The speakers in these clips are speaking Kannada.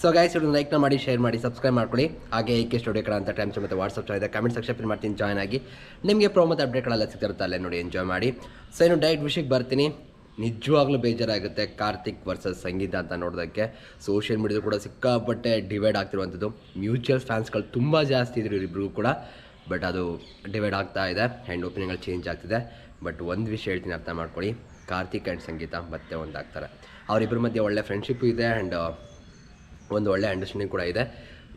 ಸೊ ಗೈಸ್ ಇವ್ರನ್ನ ಲೈಕ್ನ ಮಾಡಿ ಶೇರ್ ಮಾಡಿ ಸಬ್ಸ್ಕ್ರೈಬ್ ಮಾಡ್ಕೊಳ್ಳಿ. ಹಾಗೆ ಏಕೆ ಸ್ಟುಡಿಯೋ ಕಡೆ ಅಂತ ಟೈಮ್ಸ್ ಮತ್ತು ವಾಟ್ಸಪ್ ಇದೆ. ಕಮೆಂಟ್ ಸೆಕ್ಷನ್ ಮಾಡ್ತೀನಿ ಜಾಯ್ನ್ ಆಗಿ. ನಿಮಗೆ ಪ್ರೋ ಮತ್ತು ಅಪ್ಡೇಟ್ಗಳೆಲ್ಲ ಸಿಗ್ತಿರುತ್ತೆ ಅಲ್ಲೇ ನೋಡಿ ಎಂಜಾಯ್ ಮಾಡಿ. ಸೊ ಇನ್ನು ಡೈರೆಕ್ಟ್ ವಿಷಯಕ್ಕೆ ಬರ್ತೀನಿ. ನಿಜವಾಗ್ಲೂ ಬೇಜಾರಾಗುತ್ತೆ ಕಾರ್ತಿಕ್ ವರ್ಸಸ್ ಸಂಗೀತ ಅಂತ ನೋಡೋದಕ್ಕೆ. ಸೋಷಿಯಲ್ ಮೀಡಿಯಾದ ಕೂಡ ಸಿಕ್ಕಾಪಟ್ಟೆ ಡಿವೈಡ್ ಆಗ್ತಿರುವಂಥದ್ದು. ಮ್ಯೂಚುವಲ್ ಫ್ಯಾನ್ಸ್ಗಳು ತುಂಬ ಜಾಸ್ತಿ ಇದ್ರು ಇವರಿಬ್ರಿಗೂ ಕೂಡ. ಬಟ್ ಅದು ಡಿವೈಡ್ ಆಗ್ತಾ ಇದೆ. ಆ್ಯಂಡ್ ಒಪಿನಿಯನ್ಗಳು ಚೇಂಜ್ ಆಗ್ತಿದೆ. ಬಟ್ ಒಂದು ವಿಷಯ ಹೇಳ್ತೀನಿ ಅರ್ಥ ಮಾಡ್ಕೊಳ್ಳಿ. ಕಾರ್ತಿಕ್ ಆ್ಯಂಡ್ ಸಂಗೀತ ಮತ್ತೆ ಒಂದಾಗ್ತಾರೆ. ಅವರಿಬ್ಬರ ಮಧ್ಯೆ ಒಳ್ಳೆ ಫ್ರೆಂಡ್ಶಿಪ್ಪು ಇದೆ ಆ್ಯಂಡ್ ಒಂದು ಒಳ್ಳೆ ಅಂಡರ್ಸ್ಟ್ಯಾಂಡಿಂಗ್ ಕೂಡ ಇದೆ.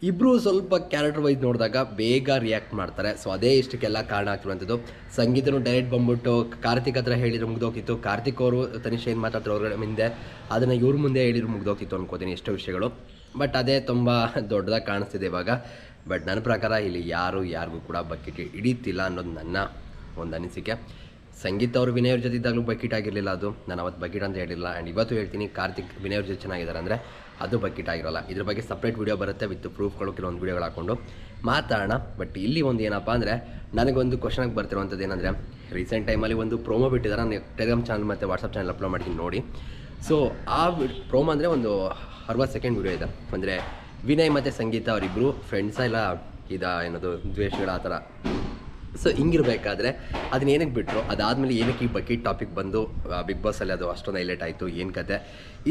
ಇಬ್ಬರು ಸ್ವಲ್ಪ ಕ್ಯಾರೆಕ್ಟರ್ ವೈಸ್ ನೋಡಿದಾಗ ಬೇಗ ರಿಯಾಕ್ಟ್ ಮಾಡ್ತಾರೆ. ಸೊ ಅದೇ ಇಷ್ಟಕ್ಕೆಲ್ಲ ಕಾರಣ ಆಗ್ತಿರುವಂಥದ್ದು ಸಂಗೀತನು ಡೈರೆಕ್ಟ್ ಬಂದ್ಬಿಟ್ಟು ಕಾರ್ತಿಕ್ ಹತ್ರ ಹೇಳಿದ್ರು ಮುಗ್ದೋಗಿತ್ತು ಕಾರ್ತಿಕ್ ಅವರು, ತನಿಷ್ ಏನು ಮಾತಾಡ್ತಾರೆ ಅವ್ರ ಮುಂದೆ, ಅದನ್ನು ಇವ್ರ ಮುಂದೆ ಹೇಳಿದ್ರು ಮುಗ್ದೋಗಿತ್ತು ಅನ್ಕೋತೀನಿ ಎಷ್ಟೋ ವಿಷಯಗಳು. ಬಟ್ ಅದೇ ತುಂಬ ದೊಡ್ಡದಾಗಿ ಕಾಣಿಸ್ತಿದೆ ಇವಾಗ. ಬಟ್ ನನ್ನ ಪ್ರಕಾರ ಇಲ್ಲಿ ಯಾರು ಯಾರಿಗೂ ಕೂಡ ಬಕೆಟ್ ಹಿಡಿತಿಲ್ಲ ಅನ್ನೋದು ನನ್ನ ಒಂದು ಅನಿಸಿಕೆ. ಸಂಗೀತ ಅವರು ವಿನಯ್ ಅವ್ರ ಜೊತೆ ಇದ್ದಾಗಲೂ ಬಕೆಟ್ ಆಗಿರಲಿಲ್ಲ ಅದು. ನಾನು ಅವತ್ತು ಬಕೆಟ್ ಅಂತ ಹೇಳಿಲ್ಲ. ಆ್ಯಂಡ್ ಇವತ್ತು ಹೇಳ್ತೀನಿ, ಕಾರ್ತಿಕ್ ವಿನಯ್ ಅವ್ರ ಜೊತೆ ಚೆನ್ನಾಗಿದ್ದಾರೆ. ಅಂದರೆ ಅದು ಬಕೆಟ್ ಆಗಿರೋಲ್ಲ ಇದ್ರ ಬಗ್ಗೆ ಸಪ್ರೇಟ್ ವೀಡಿಯೋ ಬರುತ್ತೆ ವಿತ್ ಪ್ರೂಫ್ಗಳು ಕೆಲವೊಂದು ವೀಡಿಯೋಗಳು ಹಾಕೊಂಡು. ಮಾತಾಡೋಣ ಬಟ್ ಇಲ್ಲಿ ಒಂದು ಏನಪ್ಪ ಅಂದರೆ, ನನಗೊಂದು ಕ್ವಶನಾಗಿ ಬರ್ತಿರುವಂಥದ್ದು ಏನಂದರೆ ರೀಸೆಂಟ್ ಟೈಮಲ್ಲಿ ಒಂದು ಪ್ರೋಮೋ ಬಿಟ್ಟಿದ್ದಾರೆ ನಾನು ಟೆಲಿಗ್ರಾಮ್ ಚಾನಲ್ ಮತ್ತು ವಾಟ್ಸಪ್ ಚಾನಲ್ ಅಪ್ಲೋಡ್ ಮಾಡ್ತೀನಿ ನೋಡಿ. ಸೊ ಆ ಪ್ರೋಮೋ ಅಂದರೆ ಒಂದು ಅರವತ್ತು ಸೆಕೆಂಡ್ ವೀಡಿಯೋ ಇದೆ. ಅಂದರೆ ವಿನಯ್ ಮತ್ತು ಸಂಗೀತ ಅವರಿಬ್ಬರು ಫ್ರೆಂಡ್ಸ ಇಲ್ಲ ಇದ, ಏನದು ದ್ವೇಷಗಳ ಆ ಥರ ಸೊ ಹಿಂಗಿರಬೇಕಾದ್ರೆ ಅದನ್ನ ಏನಕ್ಕೆ ಬಿಟ್ಟರು ಅದಾದಮೇಲೆ ಏನಕ್ಕೆ ಈ ಬಕೆಟ್ ಟಾಪಿಕ್ ಬಂದು ಬಿಗ್ ಬಾಸಲ್ಲಿ ಅದು ಅಷ್ಟೊಂದು ಹೈಲೈಟ್ ಆಯಿತು? ಏನು ಕತೆ?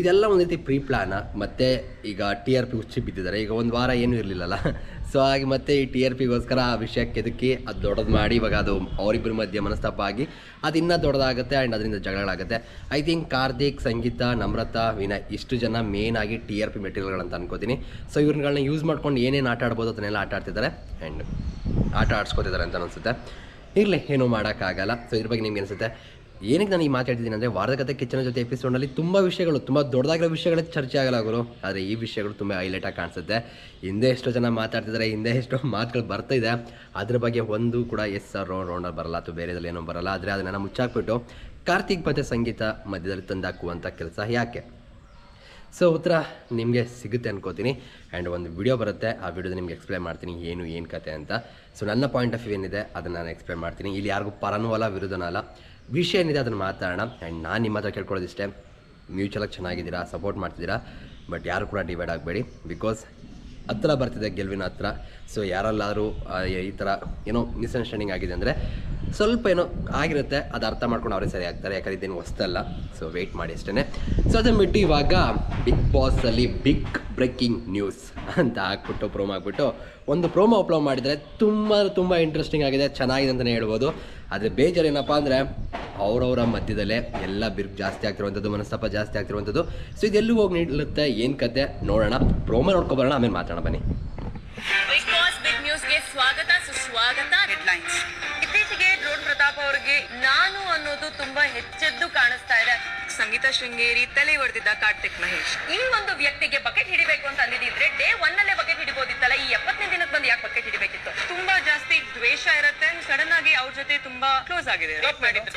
ಇದೆಲ್ಲ ಒಂದು ರೀತಿ ಪ್ರೀ ಪ್ಲಾನ ಮತ್ತು ಈಗ ಟಿ ಆರ್ ಪಿ ಹುಚ್ಚಿ ಬಿದ್ದಿದ್ದಾರೆ. ಈಗ ಒಂದು ವಾರ ಏನೂ ಇರಲಿಲ್ಲಲ್ಲ? ಸೊ ಹಾಗೆ ಮತ್ತೆ ಈ ಟಿ ಆರ್ ಪಿಗೋಸ್ಕರ ಆ ವಿಷಯಕ್ಕೆ ಎದಕ್ಕೆ ಅದು ದೊಡ್ಡದು ಮಾಡಿ, ಇವಾಗ ಅದು ಅವರಿಬ್ಬರ ಮಧ್ಯೆ ಮನಸ್ತಾಪ ಆಗಿ ಅದು ಇನ್ನೂ ದೊಡ್ಡದಾಗುತ್ತೆ ಆ್ಯಂಡ್ ಅದರಿಂದ ಜಗಳಾಗುತ್ತೆ ಐ ಥಿಂಕ್ ಕಾರ್ತಿಕ್, ಸಂಗೀತ, ನಮ್ರತಾ, ವಿನಯ್ ಇಷ್ಟು ಜನ ಮೇನ್ ಆಗಿ ಟಿ ಆರ್ ಪಿ ಮೆಟೀರಿಯಲ್ಗಳಂತ ಅನ್ಕೋತೀನಿ. ಸೊ ಇವ್ರಗಳನ್ನ ಯೂಸ್ ಮಾಡ್ಕೊಂಡು ಏನೇನು ಆಟ ಆಡ್ಬೋದು ಅದನ್ನೆಲ್ಲ ಆಟ ಆಡ್ತಿದ್ದಾರೆ ಆ್ಯಂಡ್ ಆಟ ಆಡ್ಸ್ಕೊತಿದ್ದಾರೆ ಅಂತ ಅನಿಸುತ್ತೆ. ಇರಲಿ, ಏನೂ ಮಾಡೋಕ್ಕಾಗಲ್ಲ. ಸೊ ಇದ್ರ ಬಗ್ಗೆ ನಿಮ್ಗೆ ಅನಿಸುತ್ತೆ. ಏನಕ್ಕೆ ನಾನು ಈ ಮಾತಾಡ್ತಿದ್ದೀನಿ ಅಂದರೆ ವಾರದ ಕತೆ ಕಿಚನ ಜೊತೆ ಎಪಿಸೋಡ್ನಲ್ಲಿ ತುಂಬ ವಿಷಯಗಳು, ತುಂಬ ದೊಡ್ಡದಾಗಿರೋ ವಿಷಯಗಳೇ ಚರ್ಚೆ ಆಗಲ್ಲ ಗುರು. ಆದರೆ ಈ ವಿಷಯಗಳು ತುಂಬ ಹೈಲೈಟಾಗಿ ಕಾಣಿಸುತ್ತೆ. ಹಿಂದೆ ಎಷ್ಟೋ ಜನ ಮಾತಾಡ್ತಿದ್ದಾರೆ ಹಿಂದೆ ಎಷ್ಟೋ ಮಾತುಗಳು ಬರ್ತಾ ಇದೆ. ಅದ್ರ ಬಗ್ಗೆ ಒಂದು ಕೂಡ ಎಸ್ ಸರ್ ರೌಂಡಲ್ಲಿ ಬರಲ್ಲ ಅಥವಾ ಬೇರೆದಲ್ಲಿ ಏನೋ ಬರಲ್ಲ. ಆದರೆ ಅದನ್ನು ಮುಚ್ಚಾಕ್ಬಿಟ್ಟು ಕಾರ್ತಿಕ್ ಮತ್ತು ಸಂಗೀತ ಮಧ್ಯದಲ್ಲಿ ತಂದಾಕುವಂಥ ಕೆಲಸ ಯಾಕೆ? ಸೊ ಉತ್ತರ ನಿಮಗೆ ಸಿಗುತ್ತೆ ಅನ್ಕೋತೀನಿ. ಆ್ಯಂಡ್ ಒಂದು ವಿಡಿಯೋ ಬರುತ್ತೆ. ಆ ವಿಡಿಯೋದ ನಿಮ್ಗೆ ಎಕ್ಸ್ಪ್ಲೈನ್ ಮಾಡ್ತೀನಿ ಏನು ಏನು ಕತೆ ಅಂತ. ಸೊ ನನ್ನ ಪಾಯಿಂಟ್ ಆಫ್ ವ್ಯೂ ಏನಿದೆ, ಅದನ್ನು ನಾನು ಎಕ್ಸ್ಪ್ಲೈನ್ ಮಾಡ್ತೀನಿ. ಇಲ್ಲಿ ಯಾರಿಗೂ ಪರನೂ ಅಲ್ಲ ವಿರುದ್ಧನೂ ಅಲ್ಲ ವಿಷಯ ಏನಿದೆ ಅದನ್ನು ಮಾತಾಡೋಣ. ಆ್ಯಂಡ್ ನಾನು ನಿಮ್ಮ ಹತ್ರ ಕೇಳ್ಕೊಳ್ಳೋದಿಷ್ಟೇ. ಮ್ಯೂಚುವಲಾಗಿ ಚೆನ್ನಾಗಿದ್ದೀರಾ? ಸಪೋರ್ಟ್ ಮಾಡ್ತಿದ್ದೀರಾ? ಬಟ್ ಯಾರು ಕೂಡ ಡಿವೈಡ್ ಆಗಬೇಡಿ. ಬಿಕಾಸ್ ಹತ್ರ ಬರ್ತಿದೆ ಗೆಲುವಿನ ಹತ್ರ. ಸೊ ಯಾರಲ್ಲಾದರೂ ಈ ಥರ ಏನೋ ಮಿಸ್ಅಂಡರ್ಸ್ಟ್ಯಾಂಡಿಂಗ್ ಆಗಿದೆ ಅಂದರೆ ಸ್ವಲ್ಪ ಏನೋ ಆಗಿರುತ್ತೆ, ಅದು ಅರ್ಥ ಮಾಡ್ಕೊಂಡು ಅವರೇ ಸರಿ ಆಗ್ತಾರೆ ಯಾಕಂದ್ರೆ ಇದೇನು ಹೊಸ್ತಲ್ಲ. ಸೊ ವೆಯ್ಟ್ ಮಾಡಿ ಅಷ್ಟೇ ಸೊ ಅದನ್ನು ಬಿಟ್ಟು ಇವಾಗ ಬಿಗ್ ಬಾಸಲ್ಲಿ ಬಿಗ್ ಬ್ರೇಕಿಂಗ್ ನ್ಯೂಸ್ ಅಂತ ಹಾಕ್ಬಿಟ್ಟು ಪ್ರೋಮೋ ಹಾಕ್ಬಿಟ್ಟು ಒಂದು ಪ್ರೋಮೋ ಅಪ್ಲೋಡ್ ಮಾಡಿದರೆ ತುಂಬ ತುಂಬ ಇಂಟ್ರೆಸ್ಟಿಂಗ್ ಆಗಿದೆ, ಚೆನ್ನಾಗಿದೆ ಅಂತಲೇ ಹೇಳ್ಬೋದು. ಆದರೆ ಬೇಜಾರು ಏನಪ್ಪ ಅಂದರೆ ಅವರವರ ಮಧ್ಯದಲ್ಲೇ ಎಲ್ಲ ಬಿರ್ಕ್ ಜಾಸ್ತಿ ಆಗ್ತಿರುವಂಥದ್ದು, ಮನಸ್ತಾಪ ಜಾಸ್ತಿ ಆಗ್ತಿರುವಂಥದ್ದು. ಸೊ ಇದೆಲ್ಲೂ ಹೋಗಿ ನಿಲ್ಲುತ್ತೆ, ಏನು ಕತೆ? ನೋಡೋಣ. ಪ್ರೋಮೋ ನೋಡ್ಕೊಬರೋಣ ಆಮೇಲೆ ಮಾತಾಡೋಣ, ಬನ್ನಿ. ಸ್ವಾಗತ ಸುಸ್ವಾಗತ. ಹೆಡ್ಲೈನ್ಸ್ ಇತ್ತೀಚೆಗೆ ಡ್ರೋನ್ ಪ್ರತಾಪ್ ಅವರಿಗೆ ನಾನು ಅನ್ನೋದು ತುಂಬಾ ಹೆಚ್ಚೆದ್ದು ಕಾಣಿಸ್ತಾ ಇದೆ. ಸಂಗೀತ ಶೃಂಗೇರಿ ತಲೆ ಹೊಡೆದಿದ್ದ ಕಾರ್ತಿಕ್ ಮಹೇಶ್. ಈ ಒಂದು ವ್ಯಕ್ತಿಗೆ ಬಕೆಟ್ ಹಿಡಿಬೇಕು ಅಂತ ಅಂದಿದ್ರೆ ಡೇ ಒನ್ ಅಲ್ಲೇ ಬಕೆಟ್ ಹಿಡಿಬೋದಿತ್ತಲ್ಲ ಈ ಎಪ್ಪತ್ತನೇ ದಿನಕ್ಕೆ ಬಂದು ಯಾಕೆ ಬಕೆಟ್ ಹಿಡಿಬೇಕಿತ್ತು? ತುಂಬಾ ಜಾಸ್ತಿ ದ್ವೇಷ ಇರುತ್ತೆ ಸಡನ್ ಆಗಿ ಅವ್ರ ಜೊತೆ ತುಂಬಾ ಕ್ಲೋಸ್ ಆಗಿದೆ.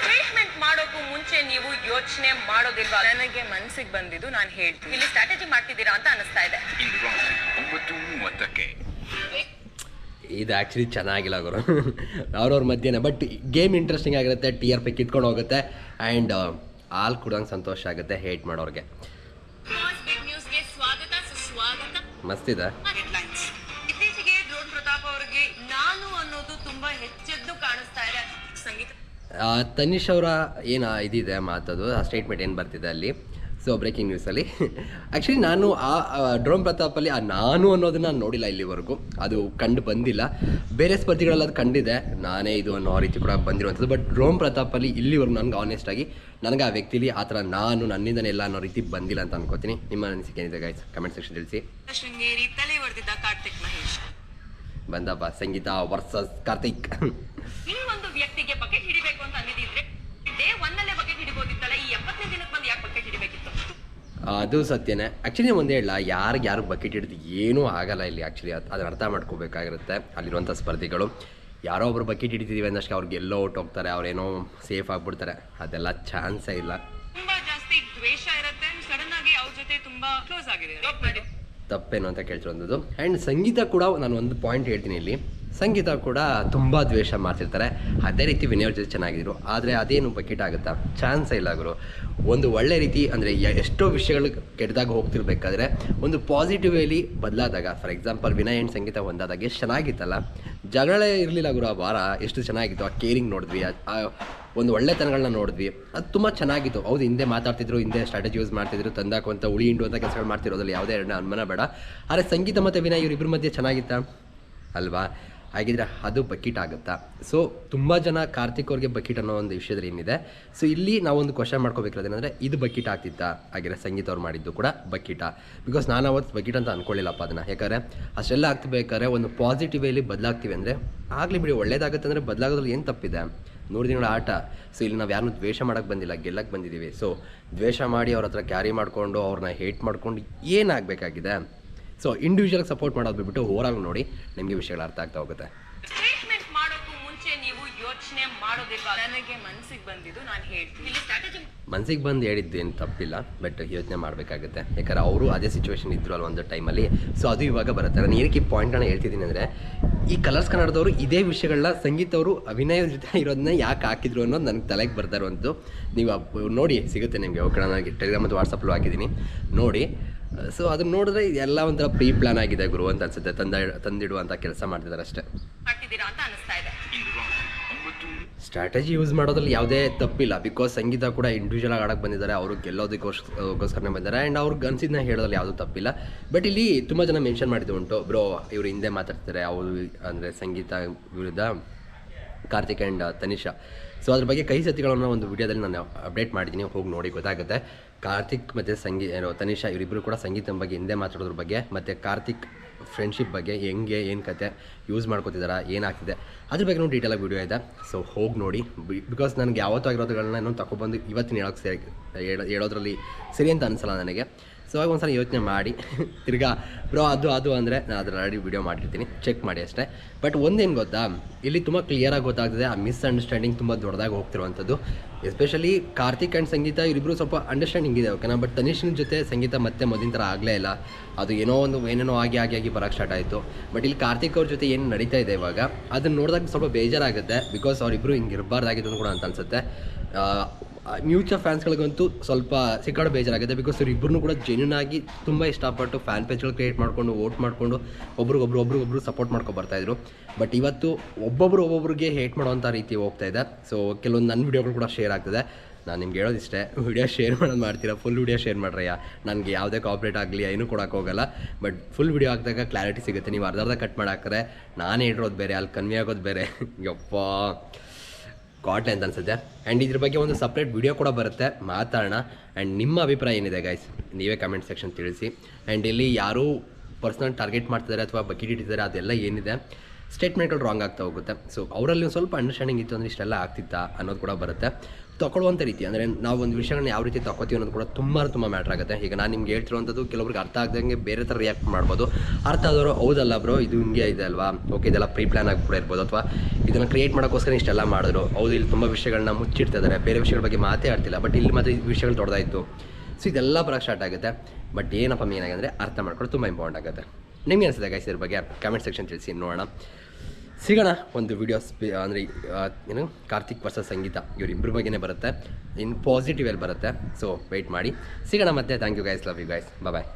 ಟ್ರೀಟ್ಮೆಂಟ್ ಮಾಡೋಕು ಮುಂಚೆ ನೀವು ಯೋಚನೆ ಮಾಡೋದಿಲ್ವಾ? ನನಗೆ ಮನ್ಸಿಗೆ ಬಂದಿದ್ದು ನಾನು ಹೇಳ್ತೀನಿ. ಇಲ್ಲಿ ಸ್ಟ್ರಾಟಜಿ ಮಾಡ್ತಿದ್ದೀರಾ ಅಂತ ಅನಿಸ್ತಾ ಇದೆ. ರಾತ್ರಿ ಒಂಬತ್ತು ಮೂವತ್ತಕ್ಕೆ. ಇದು ಆ್ಯಕ್ಚುಲಿ ಚೆನ್ನಾಗಿಲ್ಲ ಗುರು. ಅವ್ರವ್ರ ಮಧ್ಯೆನೇ. ಬಟ್ ಗೇಮ್ ಇಂಟ್ರೆಸ್ಟಿಂಗ್ ಆಗಿರುತ್ತೆ ಟಿ ಆರ್ ಪಿ ಕಿತ್ಕೊಂಡು ಹೋಗುತ್ತೆ ಆ್ಯಂಡ್ ಹಾಲು ಕುಡಂಗೆ ಸಂತೋಷ ಆಗುತ್ತೆ ಹೇಟ್ ಮಾಡೋರಿಗೆ. ಮಸ್ತಿದೆ ತನಿಷ್ ಅವರ ಏನು ಇದಿದೆ ಮಾತದು, ಆ ಸ್ಟೇಟ್ಮೆಂಟ್ ಏನು ಬರ್ತಿದೆ ಅಲ್ಲಿ? ಸೊ ಬ್ರೇಕಿಂಗ್ ನ್ಯೂಸಲ್ಲಿ ಆ್ಯಕ್ಚುಲಿ ನಾನು ಆ ಡ್ರೋನ್ ಪ್ರತಾಪಲ್ಲಿ ಆ ನಾನು ಅನ್ನೋದನ್ನ ನೋಡಿಲ್ಲ ಇಲ್ಲಿವರೆಗೂ. ಅದು ಕಂಡು ಬಂದಿಲ್ಲ. ಬೇರೆ ಸ್ಪರ್ಧಿಗಳೆಲ್ಲ ಅದು ಕಂಡಿದೆ. ನಾನೇ ಇದು ಅನ್ನೋ ರೀತಿ ಕೂಡ ಬಂದಿರುವಂಥದ್ದು. ಬಟ್ ಡ್ರೋನ್ ಪ್ರತಾಪಲ್ಲಿ ಇಲ್ಲಿವರೆಗೂ ನನಗೆ ಆನೆಸ್ಟ್ ಆಗಿ ನನಗೆ ಆ ವ್ಯಕ್ತಿಲಿ ಆ ಥರ ನಾನು ನನ್ನಿಂದನೇ ಎಲ್ಲ ಅನ್ನೋ ರೀತಿ ಬಂದಿಲ್ಲ ಅಂತ ಅನ್ಕೋತೀನಿ. ನಿಮ್ಮ ಅನಿಸಿಕೆ ಏನಿದೆ ಗೈಸ್ ಕಮೆಂಟ್ ಸೆಕ್ಷನ್ ತಿಳಿಸಿ. ಶೃಂಗೇರಿ ತಲೆ ಹೊಡೆದಿದ್ದ ಕಾರ್ತಿಕ್ ಮಹೇಶ್. ಬಂದಪ್ಪ. ಸಂಗೀತ ವರ್ಸಸ್ ಕಾರ್ತಿಕ್. ಒಂದು ವ್ಯಕ್ತಿಗೆ ಬಕೆಟ್ ಹಿಡಿಬೇಕು ಅಂತ ಅಂದಿದ್ರೆ ಡೇ ಒನ್ ಅಲ್ಲೇ ಬಕೆಟ್ ಹಿಡಿಬೋದಿತ್ತಲ್ಲ ಈ ಎಪ್ಪತ್ತನೇ ದಿನಕ್ಕೆ ಬಂದು ಯಾಕೆ ಬಕೆಟ್ ಹಿಡಿಬೇಕಿತ್ತು ಅದು ಸತ್ಯನೇ. ಆ್ಯಕ್ಚುಲಿ ಒಂದೇ ಹೇಳ ಯಾರಿಗೆ ಯಾರು ಬಕೆಟ್ ಹಿಡಿದು ಏನೂ ಆಗಲ್ಲ ಇಲ್ಲಿ ಆ್ಯಕ್ಚುಲಿ ಅದನ್ನ ಅರ್ಥ ಮಾಡ್ಕೋಬೇಕಾಗಿರುತ್ತೆ ಅಲ್ಲಿರುವಂಥ ಸ್ಪರ್ಧಿಗಳು. ಯಾರೋ ಒಬ್ರು ಬಕೆಟ್ ಹಿಡಿತಿದ್ದೀವಿ ಅಂದಷ್ಟು ಅವ್ರಿಗೆ ಎಲ್ಲೋ ಔಟ್ ಹೋಗ್ತಾರೆ ಅವರೇನೋ ಸೇಫ್ ಆಗಿಬಿಡ್ತಾರೆ. ಅದೆಲ್ಲ ಚಾನ್ಸೇ ಇಲ್ಲ. ತಪ್ಪೇನು ಅಂತ ಕೇಳ್ತಿರೋದು ಆ್ಯಂಡ್ ಸಂಗೀತ ಕೂಡ ನಾನು ಒಂದು ಪಾಯಿಂಟ್ ಹೇಳ್ತೀನಿ ಇಲ್ಲಿ. ಸಂಗೀತ ಕೂಡ ತುಂಬ ದ್ವೇಷ ಮಾಡ್ತಿರ್ತಾರೆ. ಅದೇ ರೀತಿ ವಿನಯ್ ಅವ್ರ ಜೊತೆ ಚೆನ್ನಾಗಿದ್ರು. ಆದರೆ ಅದೇನು ಬಕೆಟ್ ಆಗುತ್ತಾ? ಚಾನ್ಸ್ ಇಲ್ಲ ಗುರು. ಒಂದು ಒಳ್ಳೆ ರೀತಿ ಅಂದರೆ ಎಷ್ಟೋ ವಿಷಯಗಳು ಕೆಟ್ಟದಾಗ ಹೋಗ್ತಿರ್ಬೇಕಾದ್ರೆ ಒಂದು ಪಾಸಿಟಿವ್ ಅಲ್ಲಿ ಬದಲಾದಾಗ for example Vinay and Sangeetha ಒಂದಾದಾಗ ಎಷ್ಟು ಚೆನ್ನಾಗಿತ್ತಲ್ಲ? ಜಗಳೇ ಇರಲಿಲ್ಲ ಗುರು ಆ ವಾರ. ಎಷ್ಟು ಚೆನ್ನಾಗಿತ್ತು? ಆ ಕೇರಿಂಗ್ ನೋಡಿದ್ವಿ. ಆ- ಒಂದು ಒಳ್ಳೆತನಗಳನ್ನ ನೋಡಿದ್ವಿ. ಅದು ತುಂಬ ಚೆನ್ನಾಗಿತ್ತು. ಹೌದು, ಹಿಂದೆ ಮಾತಾಡ್ತಿದ್ರು, ಹಿಂದೆ ಸ್ಟ್ರಾಟಜಿ ಯೂಸ್ ಮಾಡ್ತಿದ್ರು ತಂದಾಕುವಂಥ ಉಳಿ ಹಿಂಡು ಅಂತ ಕೆಲಸಗಳು ಮಾಡ್ತಿರೋದ್ರಲ್ಲಿ ಯಾವುದೇ ಅನುಮಾನ ಬೇಡ. ಆದರೆ ಸಂಗೀತ ಮತ್ತು ವಿನಯ್ ಇವರಿಬ್ಬರ ಮಧ್ಯೆ ಚೆನ್ನಾಗಿತ್ತ? ಅಲ್ವಾ? ಹಾಗಿದ್ರೆ ಅದು ಬಕೀಟ್ ಆಗುತ್ತಾ? ಸೊ ತುಂಬ ಜನ ಕಾರ್ತಿಕ್ ಅವ್ರಿಗೆ ಬಕೀಟ್ ಅನ್ನೋ ಒಂದು ವಿಷಯದಲ್ಲಿ ಏನಿದೆ? ಸೊ ಇಲ್ಲಿ ನಾವು ಒಂದು ಕ್ವಶನ್ ಮಾಡ್ಕೋಬೇಕಿರೋದೇನೆಂದರೆ ಇದು ಬಕೀಟ್ ಆಗ್ತಿತ್ತಾ? ಹಾಗಿದ್ರೆ ಸಂಗೀತ ಅವ್ರು ಮಾಡಿದ್ದು ಕೂಡ ಬಕೀಟಾ. ಬಿಕಾಸ್ ನಾನು ಅವತ್ತು ಬಕೆಟ್ ಅಂತ ಅನ್ಕೊಳ್ಳಿಲ್ಲಪ್ಪ ಅದನ್ನು. ಯಾಕಂದರೆ, ಅಷ್ಟೆಲ್ಲ ಆಗ್ತಬೇಕಾದ್ರೆ ಒಂದು ಪಾಸಿಟಿವ್ ವೇಲಿ ಬದಲಾಗ್ತೀವಿ ಅಂದರೆ, ಆಗಲಿ ಬಿಡಿ, ಒಳ್ಳೇದಾಗುತ್ತೆ ಅಂದರೆ ಬದಲಾಗೋದ್ರಲ್ಲಿ ಏನು ತಪ್ಪಿದೆ? ನೂರು ದಿನಗಳ ಆಟ. ಸೊ ಇಲ್ಲಿ ನಾವು ಯಾರನ್ನೂ ದ್ವೇಷ ಮಾಡೋಕ್ಕೆ ಬಂದಿಲ್ಲ ಗೆಲ್ಲಕ್ಕೆ ಬಂದಿದ್ದೀವಿ ಸೊ ದ್ವೇಷ ಮಾಡಿ ಅವ್ರ ಹತ್ರ ಕ್ಯಾರಿ ಮಾಡಿಕೊಂಡು ಅವ್ರನ್ನ ಹೇಟ್ ಮಾಡ್ಕೊಂಡು ಏನಾಗಬೇಕಾಗಿದೆ ಸೊ ಇಂಡಿವಿಜುವಲ್ ಸಪೋರ್ಟ್ ಮಾಡೋದು ಬಿಟ್ಬಿಟ್ಟು ಓವರಾಲ್ ನೋಡಿ ನಿಮಗೆ ವಿಷಯಗಳು ಅರ್ಥ ಆಗ್ತಾ ಹೋಗುತ್ತೆ. ಸ್ಟೇಟ್ಮೆಂಟ್ ಮಾಡೋಕ್ಕೂ ಮುಂಚೆ ನೀವು ಯೋಚನೆ ಮಾಡೋದಿಲ್ಲ ನನಗೆ ಮನ್ಸಿಗೆ ಬಂದಿದ್ದು ನಾನು ಹೇಳ್ತೀನಿ. ಇಲ್ಲಿ ಸ್ಟ್ರಾಟಜಿ ಮನ್ಸಿಗೆ ಬಂದು ಹೇಳಿದ್ದೇನು ತಪ್ಪಿಲ್ಲ ಬಟ್ ಯೋಚನೆ ಮಾಡಬೇಕಾಗುತ್ತೆ. ಯಾಕಂದ್ರೆ ಅವರು ಅದೇ ಸಿಚುವೇಶನ್ ಇದ್ರು ಅಲ್ಲ ಒಂದು ಟೈಮಲ್ಲಿ ಸೊ ಅದು ಇವಾಗ ಬರುತ್ತೆ. ನಾನು ಏನಕ್ಕೆ ಈ ಪಾಯಿಂಟ್ಗಳನ್ನ ಹೇಳ್ತಿದ್ದೀನಿ ಅಂದರೆ ಈ ಕಲರ್ಸ್ ಕನ್ನಡದವರು ಇದೇ ವಿಷಯಗಳನ್ನ ಸಂಗೀತ ಅವರು ಅಭಿನಯ ಜೊತೆ ಇರೋದನ್ನ ಯಾಕೆ ಹಾಕಿದ್ರು ಅನ್ನೋದು ನನಗೆ ತಲೆಗೆ ಬರ್ತಾ ಇರುವಂಥದ್ದು ನೀವು ನೋಡಿ ಸಿಗುತ್ತೆ ನಿಮಗೆ. ಓಕೆ ನನಗೆ ಟೆಲಿಗ್ರಾಮ್ ಮತ್ತು ವಾಟ್ಸಪ್ಪಲ್ಲೂ ಹಾಕಿದ್ದೀನಿ. ನೋಡಿ ಸೊ ಅದನ್ನ ನೋಡಿದ್ರೆ ಎಲ್ಲ ಒಂಥರ ಪ್ರೀ ಪ್ಲಾನ್ ಆಗಿದೆ ಗುರು ಅಂತ ಅನ್ಸುತ್ತೆ. ತಂದ ತಂದಿಡುವಂಥ ಕೆಲಸ ಮಾಡ್ತಿದ್ದಾರೆ ಅಷ್ಟೇ ಸ್ಟ್ರಾಟಜಿ ಯೂಸ್ ಮಾಡೋದ್ರಲ್ಲಿ ಯಾವುದೇ ತಪ್ಪಿಲ್ಲ. ಬಿಕಾಸ್ ಸಂಗೀತ ಕೂಡ ಇಂಡಿವಿಜುವಲ್ ಆಗಿ ಆಡಕ್ಕೆ ಬಂದಿದ್ದಾರೆ. ಅವರು ಗೆಲ್ಲೋದಕ್ಕೋಸ್ಕರನೇ ಬಂದಿದ್ದಾರೆ. ಆ್ಯಂಡ್ ಅವ್ರಿಗೆ ಅನ್ಸಿದ್ನ ಹೇಳೋದ್ರಲ್ಲಿ ಯಾವುದೂ ತಪ್ಪಿಲ್ಲ. ಬಟ್ ಇಲ್ಲಿ ತುಂಬ ಜನ ಮೆನ್ಷನ್ ಮಾಡಿದ್ದು ಉಂಟು. ಬ್ರೋ ಇವರು ಹಿಂದೆ ಮಾತಾಡ್ತಾರೆ ಅವರು ಅಂದರೆ ಸಂಗೀತ ವಿರುದ್ಧ ಕಾರ್ತಿಕ್ ಆ್ಯಂಡ್ ತನಿಷಾ. ಸೊ ಅದ್ರ ಬಗ್ಗೆ ಕೈ ಸತಿಗಳನ್ನು ಒಂದು ವಿಡಿಯೋದಲ್ಲಿ ನಾನು ಅಪ್ಡೇಟ್ ಮಾಡಿದ್ದೀನಿ. ಹೋಗಿ ನೋಡಿ ಗೊತ್ತಾಗುತ್ತೆ. ಕಾರ್ತಿಕ್ ಮತ್ತು ಸಂಗೀ ಏನೋ, ತನಿಷಾ ಇವರಿಬ್ಬರು ಕೂಡ ಸಂಗೀತದ ಬಗ್ಗೆ ಹಿಂದೆ ಮಾತಾಡೋದ್ರ ಬಗ್ಗೆ ಮತ್ತು ಕಾರ್ತಿಕ್ ಫ್ರೆಂಡ್ಶಿಪ್ ಬಗ್ಗೆ ಹೆಂಗೆ, ಏನು ಕತೆ ಯೂಸ್ ಮಾಡ್ಕೋತಿದ್ದಾರೆ ಏನಾಗ್ತಿದೆ ಅದ್ರ ಬಗ್ಗೆ ಡೀಟೇಲಾಗಿ ವಿಡಿಯೋ ಇದೆ. ಸೊ ಹೋಗಿ ನೋಡಿ. ಬಿಕಾಸ್ ನನಗೆ ಯಾವತ್ತೂ ಆಗಿರೋದುಗಳನ್ನ ಇನ್ನೊಂದು ತಗೊಬಂದು ಇವತ್ತಿನ ಹೇಳೋಕ್ಕೆ ಸರಿ ಹೇಳೋ ಹೇಳೋದ್ರಲ್ಲಿ ಸರಿ ಅಂತ ಅನಿಸಲ್ಲ ನನಗೆ. ಸೊ ಅವಾಗ ಒಂದ್ಸಲ ಯೋಚನೆ ಮಾಡಿ. ತಿರ್ಗಾ, ಬ್ರೋ, ಅದು ಅದು ಅಂದರೆ ನಾನು ಅದ್ರ ಆಲ್ರೆಡಿ ವಿಡಿಯೋ ಮಾಡಿರ್ತೀನಿ. ಚೆಕ್ ಮಾಡಿ ಅಷ್ಟೇ. ಬಟ್ ಒಂದೇನು ಗೊತ್ತಾ? ಇಲ್ಲಿ ತುಂಬ ಕ್ಲಿಯರಾಗಿ ಗೊತ್ತಾಗ್ತದೆ, ಆ ಮಿಸ್ಅಂಡರ್ಸ್ಟ್ಯಾಂಡಿಂಗ್ ತುಂಬ ದೊಡ್ಡದಾಗಿ ಹೋಗ್ತಿರುವಂಥದ್ದು. ಎಸ್ಪೆಷಲಿ ಕಾರ್ತಿಕ್ ಆ್ಯಂಡ್ ಸಂಗೀತ ಇವರಿಬ್ಬರು ಸ್ವಲ್ಪ ಅಂಡರ್ಸ್ಟ್ಯಾಂಡಿಂಗ್ ಇದೆ ಓಕೆನಾ ಬಟ್ ತನಿಷ್ನ ಜೊತೆ ಸಂಗೀತ ಮತ್ತೆ ಮೊದಲಿನ ಥರ ಆಗಲೇ ಇಲ್ಲ. ಅದು ಏನೋ ಒಂದು, ಏನೇನೋ ಆಗಿ ಆಗಿ ಆಗಿ ಬರೋಕ್ಕೆ ಸ್ಟಾರ್ಟ್ ಆಯಿತು. ಬಟ್ ಇಲ್ಲಿ ಕಾರ್ತಿಕ್ ಅವ್ರ ಜೊತೆ ಏನು ನಡೀತಾ ಇದೆ ಇವಾಗ, ಅದನ್ನ ನೋಡಿದಾಗ ಸ್ವಲ್ಪ ಬೇಜಾರಾಗುತ್ತೆ. ಬಿಕಾಸ್ ಅವರಿಬ್ಬರು ಹಿಂಗೆ ಇರಬಾರ್ದಾಗಿದ್ದು ಕೂಡ ಅಂತ ಅನ್ಸುತ್ತೆ. ಮ್ಯೂಚುವಲ್ ಫ್ಯಾನ್ಸ್ಗಳಿಗಂತೂ ಸ್ವಲ್ಪ ಸಿಕ್ಕಾಡು ಬೇಜಾರಾಗಿದೆ ಬಿಕಾಸ್ ಇವ್ರು ಇಬ್ಬರನ್ನೂ ಕೂಡ ಜೆನ್ಯೂನ್ ಆಗಿ ತುಂಬ ಇಷ್ಟಪಟ್ಟು ಫ್ಯಾನ್ ಪೇಜ್ಗಳು ಕ್ರಿಯೇಟ್ ಮಾಡಿಕೊಂಡು ವೋಟ್ ಮಾಡಿಕೊಂಡು ಒಬ್ರಿಗೊಬ್ರು ಒಬ್ರಿಗೊಬ್ರು ಸಪೋರ್ಟ್ ಮಾಡ್ಕೊಂಡು ಬರ್ತಾಯಿದ್ರು ಬಟ್ ಇವತ್ತು ಒಬ್ಬೊಬ್ರು ಒಬ್ಬೊಬ್ರಿಗೆ ಹೇಟ್ ಮಾಡುವಂಥ ರೀತಿ ಹೋಗ್ತಾ ಇದೆ. ಸೊ ಕೆಲವೊಂದು ನನ್ನ ವಿಡಿಯೋಗಳು ಕೂಡ ಶೇರ್ ಆಗ್ತದೆ. ನಾನು ನಿಮ್ಗೆ ಹೇಳೋದಿಷ್ಟೇ ವಿಡಿಯೋ ಶೇರ್ ಮಾಡೋದು ಮಾಡ್ತೀರಾ? ಫುಲ್ ವಿಡಿಯೋ ಶೇರ್ ಮಾಡ್ರಯ್ಯ? ನನಗೆ ಯಾವುದೇ ಕಾಪ್ರೇಟ್ ಆಗಲಿ, ಏನು ಕೊಡೋಕ್ಕೋಗಲ್ಲ ಬಟ್ ಫುಲ್ ವಿಡಿಯೋ ಹಾಕಿದಾಗ ಕ್ಲಾರಿಟಿ ಸಿಗುತ್ತೆ. ನೀವು ಅರ್ಧ ಅರ್ಧ ಕಟ್ ಮಾಡಾಕ್ರೆ ನಾನು ಹೇಳಿರೋದು ಬೇರೆ, ಅಲ್ಲಿ ಕನ್ವಿ ಆಗೋದು ಬೇರೆ. ಯಪ್ಪ. ಕಾಟ್ಲೆ ಅಂತ ಅನ್ಸುತ್ತೆ. ಆ್ಯಂಡ್ ಇದ್ರ ಬಗ್ಗೆ ಒಂದು ಸಪ್ರೇಟ್ ವಿಡಿಯೋ ಕೂಡ ಬರುತ್ತೆ. ಮಾತಾಡೋಣ. ಆ್ಯಂಡ್ ನಿಮ್ಮ ಅಭಿಪ್ರಾಯ ಏನಿದೆ ಗೈಸ್ ನೀವೇ ಕಮೆಂಟ್ ಸೆಕ್ಷನ್ ತಿಳಿಸಿ. ಆ್ಯಂಡ್ ಇಲ್ಲಿ ಯಾರೂ ಪರ್ಸ್ನಲ್ ಟಾರ್ಗೆಟ್ ಮಾಡ್ತಿದ್ದಾರೆ ಅಥವಾ ಬಕೆಟ್ ಇಟ್ಟಿದ್ದಾರೆ ಅದೆಲ್ಲ ಏನಿದೆ? ಸ್ಟೇಟ್ಮೆಂಟ್ಗಳು ರಾಂಗ್ ಆಗ್ತಾ ಹೋಗುತ್ತೆ. ಸೊ ಅವರಲ್ಲಿ ಒಂದು ಸ್ವಲ್ಪ ಅಂಡರ್ಸ್ಟ್ಯಾಂಡಿಂಗ್ ಇತ್ತು ಅಂದರೆ ಇಷ್ಟೆಲ್ಲ ಆಗ್ತಿತ್ತಾ ಅನ್ನೋದು ಕೂಡ ಬರುತ್ತೆ. ತಗೊಳ್ಳುವಂಥ ರೀತಿ, ಅಂದರೆ ನಾವು ಒಂದು ವಿಷಯಗಳನ್ನ ಯಾವ ರೀತಿ ತಗೋತೀವಿ ಅನ್ನೋದು ಕೂಡ ತುಂಬ ತುಂಬ ಮ್ಯಾಟ್ರ್ ಆಗುತ್ತೆ. ಈಗ ನಾನು ನಿಮ್ಗೆ ಹೇಳ್ತಿರುವಂಥದ್ದು ಕೆಲವ್ರಿಗೆ ಅರ್ಥ ಆಗದಂಗೆ ಬೇರೆ ಥರ ರಿಯಾಕ್ಟ್ ಮಾಡ್ಬೋದು. ಅರ್ಥ ಆದವರು, ಹೌದಲ್ಲ ಬ್ರೋ ಇದು ಹಿಂಗೆ ಇದೆ ಅಲ್ವಾ? ಓಕೆ ಇದೆಲ್ಲ ಪ್ರೀ ಪ್ಲ್ಯಾನ್ ಆಗಿ ಕೂಡ ಇರ್ಬೋದು. ಅಥವಾ ಇದನ್ನು ಕ್ರಿಯೇಟ್ ಮಾಡೋಕ್ಕೋಸ್ಕರ ಇಷ್ಟೆಲ್ಲ ಮಾಡಿದ್ರು. ಹೌದು, ಇಲ್ಲಿ ತುಂಬ ವಿಷಯಗಳನ್ನ ಮುಚ್ಚಿಡ್ತಾ ಇದ್ದಾರೆ ಬೇರೆ ವಿಷಯಗಳ ಬಗ್ಗೆ ಮಾತೇ ಆಡ್ತಿಲ್ಲ. ಬಟ್ ಇಲ್ಲಿ ಮಾತ್ರ ವಿಷಯಗಳು ದೊಡ್ಡದಾಯಿತು. ಸೊ ಇದೆಲ್ಲ ಬರೋಕ್ಕೆ ಸ್ಟಾರ್ಟ್ ಆಗುತ್ತೆ. ಬಟ್ ಏನಪ್ಪ ಮೇನ್ ಅಂದರೆ ಅರ್ಥ ಮಾಡ್ಕೊಳ್ಳೋದು ತುಂಬ ಇಂಪಾರ್ಟೆಂಟ್ ಆಗುತ್ತೆ. ನಿಮಗೆ ಅನಿಸಿದೆ ಗೈಸ್ ಇದ್ರ ಬಗ್ಗೆ? ಕಮೆಂಟ್ ಸೆಕ್ಷನ್ ತಿಳಿಸಿ ನೋಡೋಣ. ಸಿಗೋಣ ಒಂದು ವಿಡಿಯೋ ಸ್ಪಿ ಅಂದರೆ ಏನು, ಕಾರ್ತಿಕ್ ವರ್ಷ ಸಂಗೀತ. ಇವರಿಬ್ಬರ ಬಗ್ಗೆನೇ ಬರುತ್ತೆ. ಇನ್ ಪಾಸಿಟಿವ್ ಅಲ್ಲಿ ಬರುತ್ತೆ. ಸೊ ವೆಯ್ಟ್ ಮಾಡಿ. ಸಿಗೋಣ ಮತ್ತೆ. Thank you guys love you guys bye